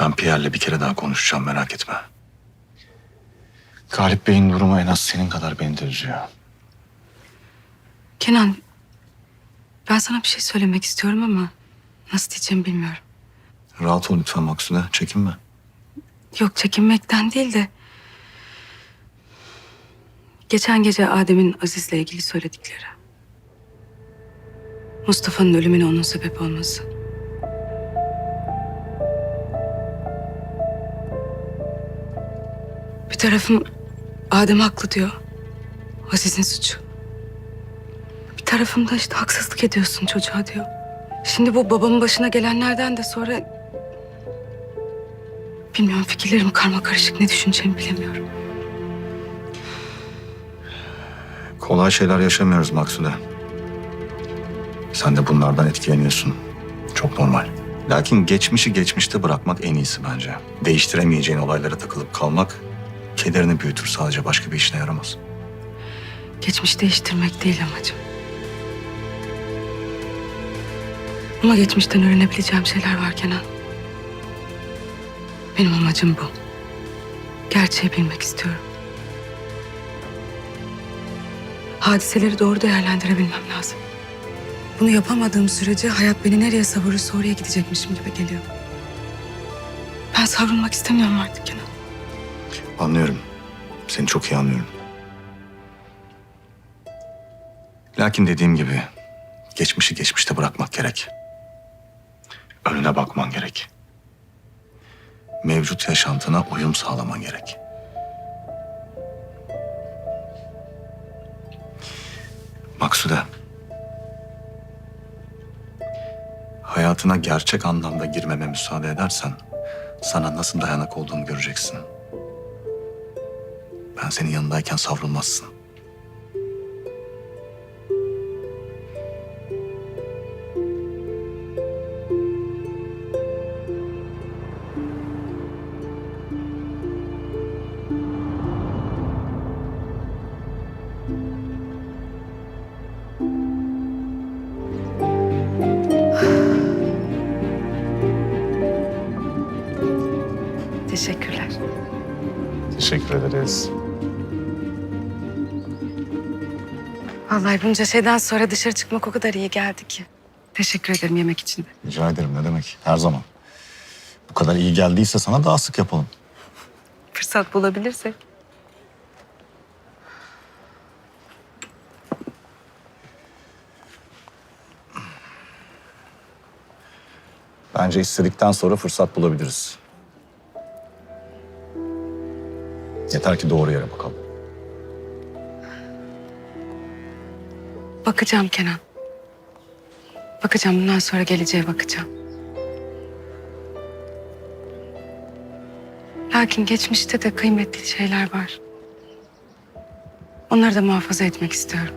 Ben Pierre'le bir kere daha konuşacağım merak etme. Galip Bey'in durumu en az senin kadar beni de üzüyor. Kenan, ben sana bir şey söylemek istiyorum ama nasıl diyeceğimi bilmiyorum. Rahat ol lütfen Maksude. Çekinme. Yok çekinmekten değil de... Geçen gece Adem'in Aziz'le ilgili söyledikleri. Mustafa'nın ölümüne onun sebep olması. Tarafım Adem haklı diyor. Aziz'in suçu. Bir tarafım da işte haksızlık ediyorsun çocuğa diyor. Şimdi bu babamın başına gelenlerden de sonra... Bilmiyorum fikirlerim karma karışık ne düşüneceğimi bilemiyorum. Kolay şeyler yaşamıyoruz Maksude. Sen de bunlardan etkileniyorsun. Çok normal. Lakin geçmişi geçmişte bırakmak en iyisi bence. Değiştiremeyeceğin olaylara takılıp kalmak kederini büyütür sadece başka bir işine yaramaz. Geçmiş değiştirmek değil amacım. Ama geçmişten öğrenebileceğim şeyler var Kenan. Benim amacım bu. Gerçeği bilmek istiyorum. Hadiseleri doğru değerlendirebilmem lazım. Bunu yapamadığım sürece hayat beni nereye savurursa oraya gidecekmişim gibi geliyor. Ben savrulmak istemiyorum artık Kenan. Anlıyorum. Seni çok iyi anlıyorum. Lakin dediğim gibi geçmişi geçmişte bırakmak gerek. Önüne bakman gerek. Mevcut yaşantına uyum sağlaman gerek. Maksude. Hayatına gerçek anlamda girmeme müsaade edersen sana nasıl dayanak olduğunu göreceksin. Ben senin yanındayken savrulmazsın. Teşekkürler. Teşekkür ederiz. Vallahi bunca şeyden sonra dışarı çıkmak o kadar iyi geldi ki. Teşekkür ederim yemek için de. Rica ederim ne demek her zaman. Bu kadar iyi geldiyse sana daha sık yapalım. Fırsat bulabilirsek. Bence istedikten sonra fırsat bulabiliriz. Yeter ki doğru yere bakalım. Bakacağım Kenan. Bakacağım bundan sonra geleceğe bakacağım. Lakin geçmişte de kıymetli şeyler var. Onları da muhafaza etmek istiyorum.